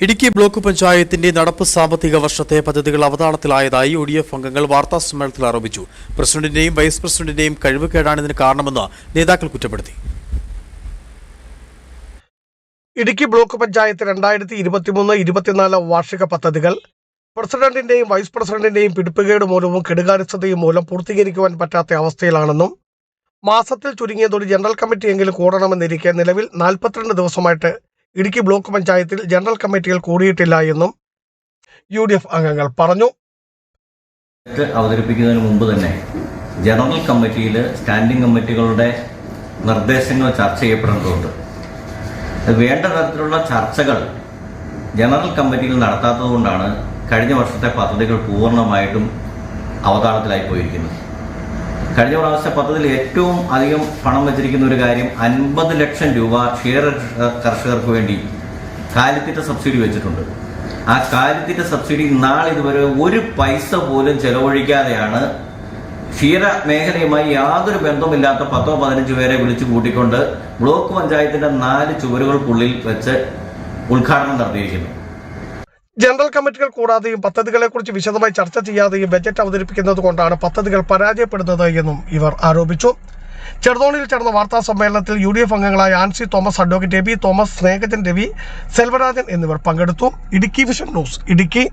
Idukki block പഞ്ചായത്തിന്റെ നടപ്പ് സാമ്പത്തിക വർഷത്തെ പദ്ധതികൾ അവതാളത്തിലായതായി യു ഡി എഫ് അംഗങ്ങൾ വാർത്താ സമ്മേളനത്തിൽ ആരോപിച്ചു. പ്രസിഡന്റിന്റെയും വൈസ് പ്രസിഡന്റിന്റെയും കഴിവുകേടാണ് ഇതിന് കാരണമെന്ന് നേതാക്കൾ കുറ്റപ്പെടുത്തി. ഇടുക്കി ബ്ലോക്ക് പഞ്ചായത്ത് രണ്ടായിരത്തി ഇരുപത്തിമൂന്ന് ഇരുപത്തിനാല് വാർഷിക പദ്ധതികൾ പ്രസിഡന്റിന്റെയും വൈസ് പ്രസിഡന്റിന്റെയും പിടിപ്പുകേട് മൂലവും കെടുകാര്യസ്ഥതയും മൂലം പൂർത്തീകരിക്കുവാൻ പറ്റാത്ത അവസ്ഥയിലാണെന്നും മാസത്തിൽ ചുരുങ്ങിയത് ഒരു ജനറൽ കമ്മിറ്റിയെങ്കിലും കൂടണമെന്നിരിക്കെ നിലവിൽ നാൽപ്പത്തിരണ്ട് ദിവസമായിട്ട് ഇടുക്കി ബ്ലോക്ക് പഞ്ചായത്തിൽ ജനറൽ കമ്മിറ്റികൾ കൂടിയിട്ടില്ല എന്നും യു ഡി എഫ് അംഗങ്ങൾ പറഞ്ഞു. അവതരിപ്പിക്കുന്നതിന് മുമ്പ് തന്നെ ജനറൽ കമ്മിറ്റിയിൽ സ്റ്റാൻഡിംഗ് കമ്മിറ്റികളുടെ നിർദ്ദേശങ്ങൾ ചർച്ച ചെയ്യപ്പെടേണ്ടതുണ്ട്. വേണ്ട തരത്തിലുള്ള ചർച്ചകൾ ജനറൽ കമ്മിറ്റിയിൽ നടത്താത്തതുകൊണ്ടാണ് കഴിഞ്ഞ വർഷത്തെ പദ്ധതികൾ പൂർണമായിട്ടും അവതാളത്തിലായി പോയിരിക്കുന്നത് കഴിഞ്ഞ പ്രാവശ്യ പദ്ധതിയിൽ ഏറ്റവും അധികം പണം വെച്ചിരിക്കുന്ന ഒരു കാര്യം അൻപത് ലക്ഷം രൂപ ക്ഷീര കർഷകർക്ക് വേണ്ടി കാലിത്തീറ്റ സബ്സിഡി വെച്ചിട്ടുണ്ട്. ആ കാലിത്തീറ്റ സബ്സിഡി നാളെ ഇതുവരെ ഒരു പൈസ പോലും ചെലവഴിക്കാതെയാണ് ക്ഷീര മേഖലയുമായി യാതൊരു ബന്ധമില്ലാത്ത പത്തോ പതിനഞ്ച് പേരെ വിളിച്ചു കൂട്ടിക്കൊണ്ട് ബ്ലോക്ക് പഞ്ചായത്തിന്റെ നാല് ചുവരുകൾക്കുള്ളിൽ വെച്ച് ഉദ്ഘാടനം നടത്തിയിരിക്കുന്നു. ജനറൽ കമ്മിറ്റികൾ കൂടാതെയും പദ്ധതികളെക്കുറിച്ച് വിശദമായി ചർച്ച ചെയ്യാതെയും ബജറ്റ് അവതരിപ്പിക്കുന്നത് കൊണ്ടാണ് പദ്ധതികൾ പരാജയപ്പെടുന്നത് എന്നും ഇവർ ആരോപിച്ചു. ചെറുതോണിയിൽ ചേർന്ന വാർത്താ സമ്മേളനത്തിൽ യു ഡി എഫ് അംഗങ്ങളായ Ancy Thomas advocate A B Thomas Snehajan Ravi Selvarajan എന്നിവർ പങ്കെടുത്തു. Idukki vision news Idukki.